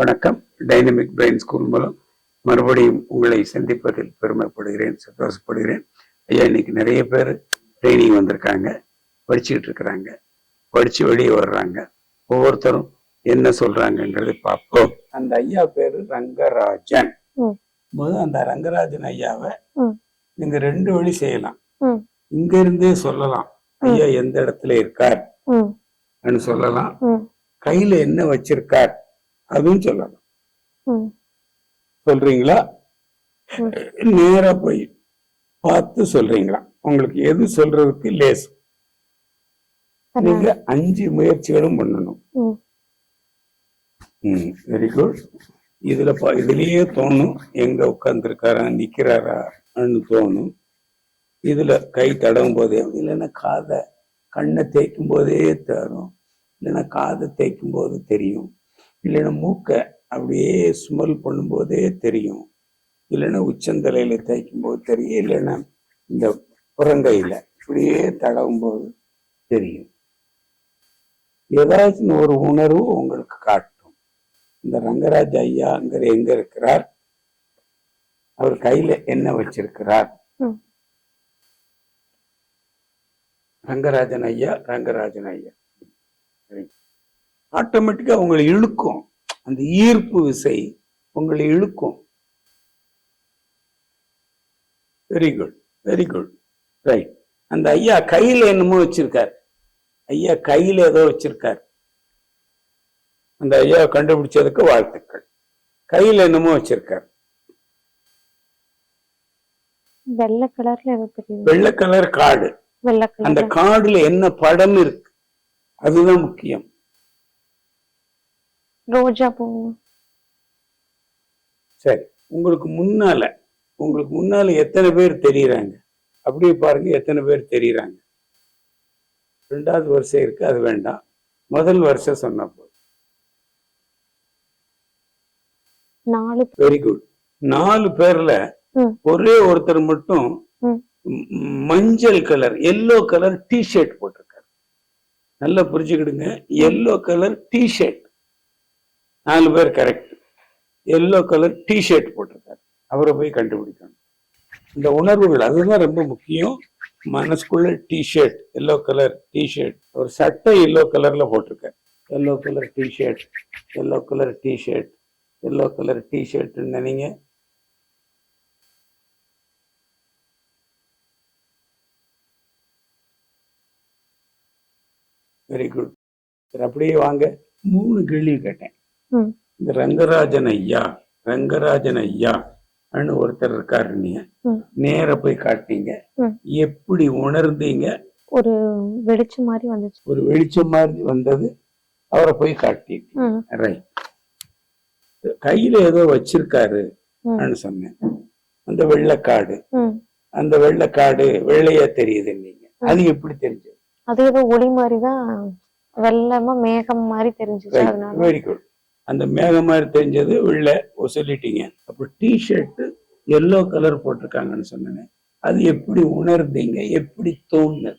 வணக்கம். Dynamic brain school மூலம் மறுபடியும் உங்களை சந்திப்பதில் பெருமைப்படுகிறேன் சந்தோஷப்படுகிறேன். ஐயா இன்னைக்கு நிறைய பேர் ட்ரைனிங் வந்திருக்காங்க படிச்சுக்கிட்டு இருக்கிறாங்க படிச்சு வெளியே வர்றாங்க. ஒவ்வொருத்தரும் என்ன சொல்றாங்கன்றதை பார்ப்போம். அந்த ஐயா பேரு ரங்கராஜன். முதல் அந்த ரங்கராஜன் ஐயாவை. நீங்க ரெண்டு வழி செய்யலாம். இங்க இருந்தே சொல்லலாம் ஐயா எந்த இடத்துல இருக்கார் சொல்லலாம். கையில என்ன வச்சிருக்கார் அதுவும் சொல்லலாம். சொல்றீங்களா. நேரா போய் பார்த்து சொல்றீங்களா? உங்களுக்கு எது சொல்றதுக்கு லேஸ் நீங்க அஞ்சு முயற்சிகளும் பண்ணணும். வெரி குட் இதுல இதுலயே தோணும். எங்க உட்கார்ந்துருக்காரா நிக்கிறாரான்னு தோணும். இதுல கை தடவும் போதே இல்லைன்னா காதை கண்ணை தேய்க்கும் போதே தரும் இல்லைன்னா காதை தேய்க்கும் போது தெரியும். இல்லைன்னா மூக்கை அப்படியே ஸ்மெல் பண்ணும்போதே தெரியும். இல்லைன்னா உச்சந்தலையில தேய்க்கும் போது தெரியும். இல்லைன்னா இந்த புறங்கையில இப்படியே தடவும் போது தெரியும். ஏதாச்சும் ஒரு உணர்வு உங்களுக்கு காட்டும். இந்த ரங்கராஜ ஐயாங்கிற எங்க இருக்கிறார்? அவர் கையில என்ன வச்சிருக்கிறார். ரங்கராஜன் ஐயா ரங்கராஜன் ஐயா. ஆட்டோமேட்டிக்கா உங்களை இழுக்கும். அந்த ஈர்ப்பு விசை உங்களை இழுக்கும். Very good very good right அந்த ஐயா கையில என்னமோ வச்சிருக்கார். ஐயா கையில ஏதோ வச்சிருக்கார். அந்த ஐயா கண்டுபிடிச்சதுக்கு வாழ்த்துக்கள். கையில என்னமோ வச்சிருக்கார். வெள்ளை கலர்ல வெள்ளை கலர் காடு. வெள்ளை அந்த காடுல என்ன படம் இருக்கு? அதுதான் முக்கியம். ரோஜா பூ. சரி உங்களுக்கு முன்னால உங்களுக்கு முன்னால எத்தனை பேர் தெரியுறாங்க? அப்படியே பாருங்க எத்தனை பேர் தெரியுறாங்க? ரெண்டாவது வருஷம் இருக்கு அது வேண்டாம். முதல் வருஷம் சொன்ன போதும். நாலு வெரி குட் நாலு பேர்ல. ஒரே ஒருத்தர் மட்டும் மஞ்சள் colour yellow colour T shirt போட்டிருக்காரு. நல்லா புரிஞ்சுக்கிடுங்க. எல்லோ கலர் டி ஷர்ட் நாலு பேர் கரெக்ட் எல்லோ கலர் டிஷர்ட் போட்டிருக்காரு. அவரை போய் கண்டுபிடிக்கணும். இந்த உணர்வுகள் அதுதான் ரொம்ப முக்கியம். மனசுக்குள்ள T shirt yellow colour T shirt ஒரு சட்டை எல்லோ கலர்ல போட்டிருக்காரு. Yellow colour T shirt yellow colour T shirt yellow colour டிஷர்ட்னு நினைங்க. வெரி குட் சரி அப்படியே வாங்க. மூணு கேள்வி கேட்டேன். இந்த ரங்கராஜன் ஐயா ரங்கராஜன் ஐயா அன்னு ஒருத்தர் இருக்காரு நீங்க. நேர போய் காட்டினீங்க. எப்படி உணர்ந்தீங்க? ஒரு வெளிச்சம் மாதிரி வந்துச்சு. ஒரு வெளிச்சம் மாதிரி வந்தது. அவரை போய் காட்டினீங்க ம், ரைட் கையில ஏதோ வச்சிருக்காரு சொன்னேன். அந்த வெள்ளைக்காடு. அந்த வெள்ளைக்காடு வெள்ளையா தெரியுது நீங்க அது எப்படி தெரிஞ்சது? அது ஏதோ ஒளி மாதிரிதான் வெள்ளமா மேகம் மாதிரி தெரிஞ்சுச்சு அதனால. வெரி குட் அந்த மேகம் மாதிரி தெரிஞ்சது வெள்ளை ஓ, சொல்லிட்டீங்க. அப்ப டி ஷர்ட் எல்லோ கலர் போட்டிருக்காங்கன்னு சொன்னேன். அது எப்படி உணர்ந்தீங்க? எப்படி தோணுது?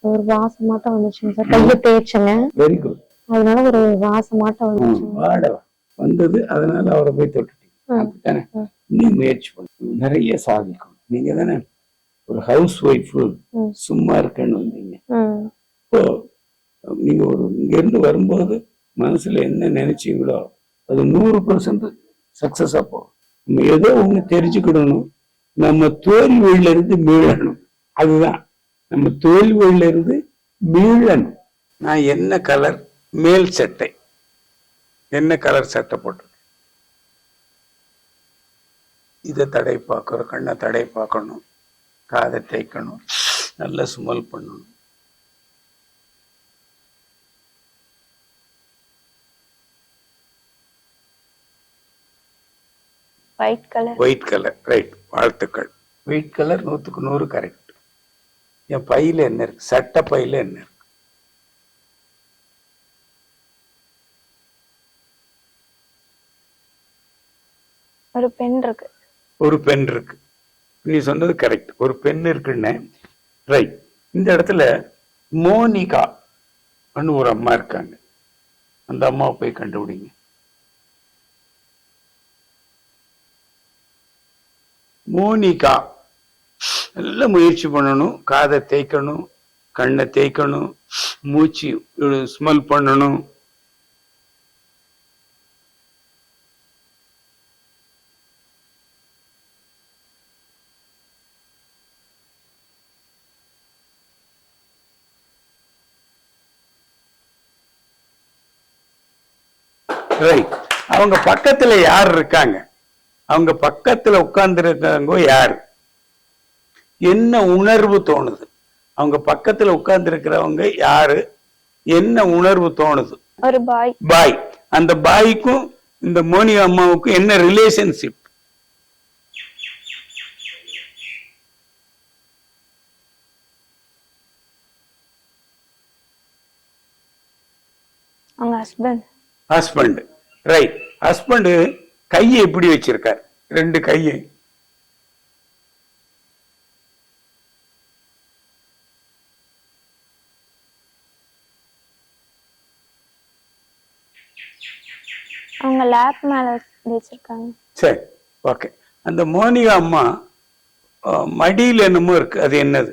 ஒரு வாசமாட்டம் வந்துச்சுங்க சார். கையை தேய்ச்சங்க. வெரி குட் அதனால ஒரு வாசமாட்டம் வந்துச்சுங்க. வாட. வந்தது அதனால அவரை போய் தொட்டுட்டீங்க. அப்படித்தானே. நீ முயற்சி பண்ணணும் நிறைய சாதிக்கணும். நீங்க தானே? ஒரு ஹவுஸ் ஒய்ஃப். சும்மா இருக்கேன்னு வந்தீங்க. இப்போ நீங்க ஒரு இங்க இருந்து வரும்போது மனசுல என்ன நினைச்சீங்களோ அது நூறு பர்சன்ட் சக்சஸா போகும். நம்ம ஏதோ ஒண்ணு தெரிஞ்சுக்கிடணும். நம்ம தோல்வியில இருந்து மீளணும். அதுதான். நம்ம தோல்வியில இருந்து மீளணும். நான் என்ன கலர் மேல் சட்டை. என்ன கலர் சட்டை போட்டிருக்கேன் இதை தடை பார்க்குறோம் கண்ணை தடை பார்க்கணும். காதை தேய்க்கணும். நல்லா சுமல் பண்ணணும். White colour white colour right வாழ்த்துக்கள். ஒயிட் கலர் நூற்றுக்கு நூறு கரெக்ட் என் பையில என்ன இருக்கு? சட்டை பையில என்ன இருக்கு? ஒரு பெண் இருக்கு. ஒரு பென் இருக்கு. நீ சொன்னது கரெக்ட் ஒரு பென் இருக்குன்னு. ரைட் இந்த இடத்துல மோனிகா ஒரு அம்மா இருக்காங்க. அந்த அம்மாவை போய் கண்டுபிடிங்க. மோனிகா நல்ல முயற்சி பண்ணணும். காதை தேய்க்கணும் கண்ணை தேய்க்கணும் மூச்சு ஸ்மெல் பண்ணணும். ரைட் அவங்க பக்கத்துல யார் இருக்காங்க? அவங்க பக்கத்துல உட்கார்ந்து இருக்காங்க யார்? என்ன உணர்வு தோணுது? அவங்க பக்கத்துல உட்கார்ந்து இருக்கிறவங்க யாரு? என்ன உணர்வு தோணுது? ஒரு பாய். பாய். அந்த பாய்க்கும் இந்த மோனி அம்மாவுக்கும் என்ன ரிலேஷன்ஷிப் அவங்க ஹஸ்பண்ட் ஹஸ்பண்ட் ரைட் ஹஸ்பண்ட் கையை எப்படி வச்சிருக்கார்? ரெண்டு கையை. அவங்க லேப் மேல வச்சிருக்காங்க. சரி ஓகே அந்த மோனிகா அம்மா மடியில் என்னமோ இருக்கு. அது என்னது?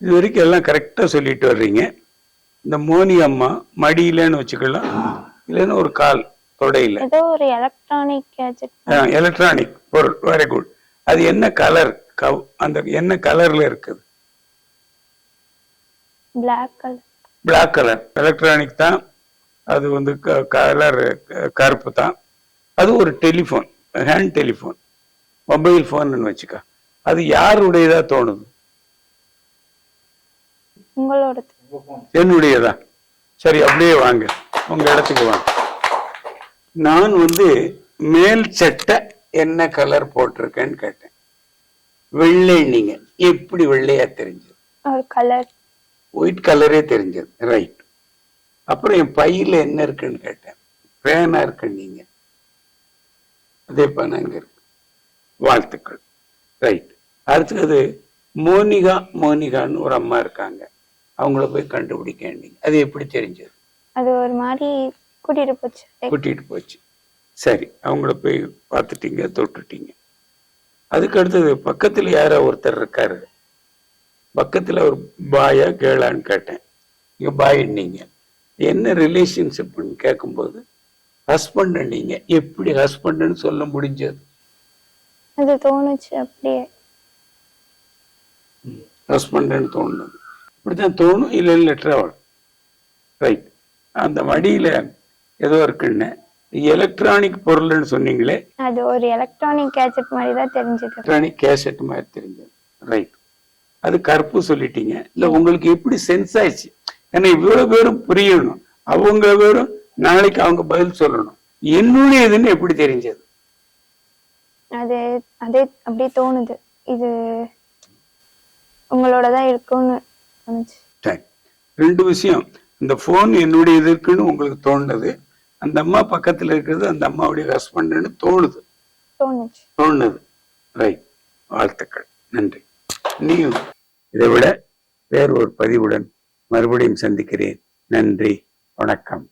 இது வரைக்கும் எல்லாம் கரெக்டா சொல்லிட்டு வர்றீங்க. இந்த மோனி அம்மா மடியிலன்னு வச்சுக்கலாம் இல்லைன்னா ஒரு கால் தொடையில. ஏதோ ஒரு எலக்ட்ரானிக் பொருள் வெரி குட் அது என்ன கலர் அந்த என்ன கலர்ல இருக்குது? Black colour black colour electronic தான். அது வந்து கலர் கருப்பு தான். அது ஒரு telephone hand telephone mobile phone வச்சுக்க. அது யாருடையதா தோணுது? உங்களோடது. என்னுடையதா? சரி அப்படியே வாங்க. உங்க இடத்துக்கு வாங்க. நான் வந்து மேல் சட்டை என்ன கலர் போட்டிருக்கேன்னு கேட்டேன். வெள்ளை நீங்க. எப்படி வெள்ளையா தெரிஞ்சது? கலர் ஒயிட் கலரே தெரிஞ்சது. ரைட் அப்புறம் என் பையில என்ன இருக்குன்னு கேட்டேன். பேனா இருக்கு நீங்க. அதே பேனா அங்க இருக்கு. வாழ்த்துக்கள். ரைட் அடுத்தது மோனிகா மோனிகான்னு ஒரு அம்மா இருக்காங்க. அவங்கள போய் கண்டுபிடிக்க நீங்க அது எப்படி தெரிஞ்சது? அது ஒரு மாதிரி கூட்டிட்டு போச்சு. கூட்டிட்டு போச்சு. சரி அவங்கள போய் பார்த்துட்டீங்க தொட்டுட்டீங்க. அதுக்கு அடுத்தது பக்கத்துல யாரோ ஒருத்தர் இருக்காரு. பக்கத்துல ஒரு பாயா கேளான்னு கேட்டேன். நீங்க பாய் நீங்க. என்ன ரிலேஷன்ஷிப்னு கேட்கும்போது ஹஸ்பண்ட் நீங்க. எப்படி ஹஸ்பண்ட்னு சொல்ல முடிஞ்சது? அது தோணுச்சு அப்படியே. ஹஸ்பண்ட்னு தோணுது. இப்படிதான் தோணும் இல்லை இல்லை ட்ராவல் ரைட் அந்த மடியில ஏதோ இருக்குன்னு. எலக்ட்ரானிக் பொருள்னு சொன்னீங்களே. அது ஒரு எலக்ட்ரானிக் கேஜெட் மாதிரி தான் தெரிஞ்சது. எலக்ட்ரானிக் கேசட் மாதிரி தெரிஞ்சது. ரைட் அது கருப்பு சொல்லிட்டீங்க. இல்ல உங்களுக்கு எப்படி சென்ஸ் ஆயிடுச்சு? ஏன்னா இவ்வளவு பேரும் புரியணும். அவங்க பேரும் நாளைக்கு அவங்க பதில் சொல்லணும். என்னுடைய இதுன்னு எப்படி தெரிஞ்சது? அது அதே அப்படியே தோணுது. இது உங்களோட தான் இருக்கும்னு. ரெண்டு விஷயம். இந்த போன் என்னுடைய இருக்குன்னு உங்களுக்கு தோணுது. அந்த அம்மா பக்கத்துல இருக்கிறது அந்த அம்மாவுடைய ஹஸ்பண்ட்னு தோணுது. தோணுது. ரைட் வாழ்த்துக்கள். நன்றி. நீயும் இதை விட வேறு ஒரு பதிவுடன் மறுபடியும் சந்திக்கிறேன். நன்றி. வணக்கம்.